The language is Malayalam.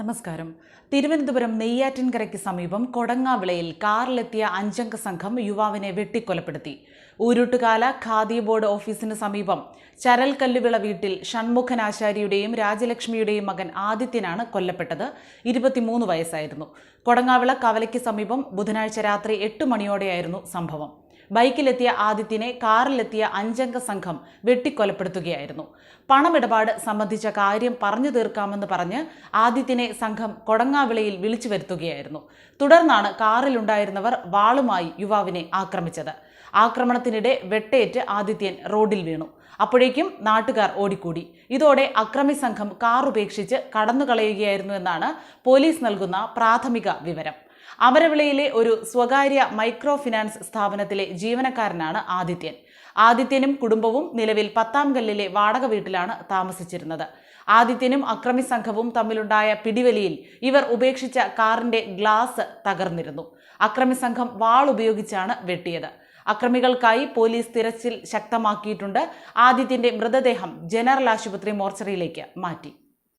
നമസ്കാരം. തിരുവനന്തപുരം നെയ്യാറ്റിൻകരയ്ക്ക് സമീപം കൊടങ്ങാവിളയിൽ കാറിലെത്തിയ അഞ്ചംഗ സംഘം യുവാവിനെ വെട്ടിക്കൊലപ്പെടുത്തി. ഊരുട്ടുകാല ഖാദി ബോർഡ് ഓഫീസിന് സമീപം ചരൽക്കല്ലുവിള വീട്ടിൽ ഷൺമുഖൻ ഷൺമുഖനാശാരിയുടെയും രാജലക്ഷ്മിയുടെയും മകൻ ആദിത്യനാണ് കൊല്ലപ്പെട്ടത്. ഇരുപത്തിമൂന്ന് വയസ്സായിരുന്നു. കൊടങ്ങാവിള കവലയ്ക്ക് സമീപം ബുധനാഴ്ച രാത്രി എട്ട് മണിയോടെയായിരുന്നു സംഭവം. ബൈക്കിലെത്തിയ ആദിത്യനെ കാറിലെത്തിയ അഞ്ചംഗ സംഘം വെട്ടിക്കൊലപ്പെടുത്തുകയായിരുന്നു. പണമിടപാട് സംബന്ധിച്ച കാര്യം പറഞ്ഞു തീർക്കാമെന്ന് പറഞ്ഞ് ആദിത്യനെ സംഘം കൊടങ്ങാവിളയിൽ വിളിച്ചു വരുത്തുകയായിരുന്നു. തുടർന്നാണ് കാറിലുണ്ടായിരുന്നവർ വാളുമായി യുവാവിനെ ആക്രമിച്ചത്. ആക്രമണത്തിനിടെ വെട്ടേറ്റ് ആദിത്യൻ റോഡിൽ വീണു. അപ്പോഴേക്കും നാട്ടുകാർ ഓടിക്കൂടി. ഇതോടെ അക്രമി സംഘം കാർ ഉപേക്ഷിച്ച് കടന്നുകളയുകയായിരുന്നു എന്നാണ് പോലീസ് നൽകുന്ന പ്രാഥമിക വിവരം. അമരവിളയിലെ ഒരു സ്വകാര്യ മൈക്രോ ഫിനാൻസ് സ്ഥാപനത്തിലെ ജീവനക്കാരനാണ് ആദിത്യൻ. ആദിത്യനും കുടുംബവും നിലവിൽ പത്താം കല്ലിലെ വാടക വീട്ടിലാണ് താമസിച്ചിരുന്നത്. ആദിത്യനും അക്രമി സംഘവും തമ്മിലുണ്ടായ പിടിവലിയിൽ ഇവർ ഉപേക്ഷിച്ച കാറിന്റെ ഗ്ലാസ് തകർന്നിരുന്നു. അക്രമി സംഘം വാൾ ഉപയോഗിച്ചാണ് വെട്ടിയത്. അക്രമികൾക്കായി പോലീസ് തിരച്ചിൽ ശക്തമാക്കിയിട്ടുണ്ട്. ആദിത്യന്റെ മൃതദേഹം ജനറൽ ആശുപത്രി മോർച്ചറിയിലേക്ക് മാറ്റി.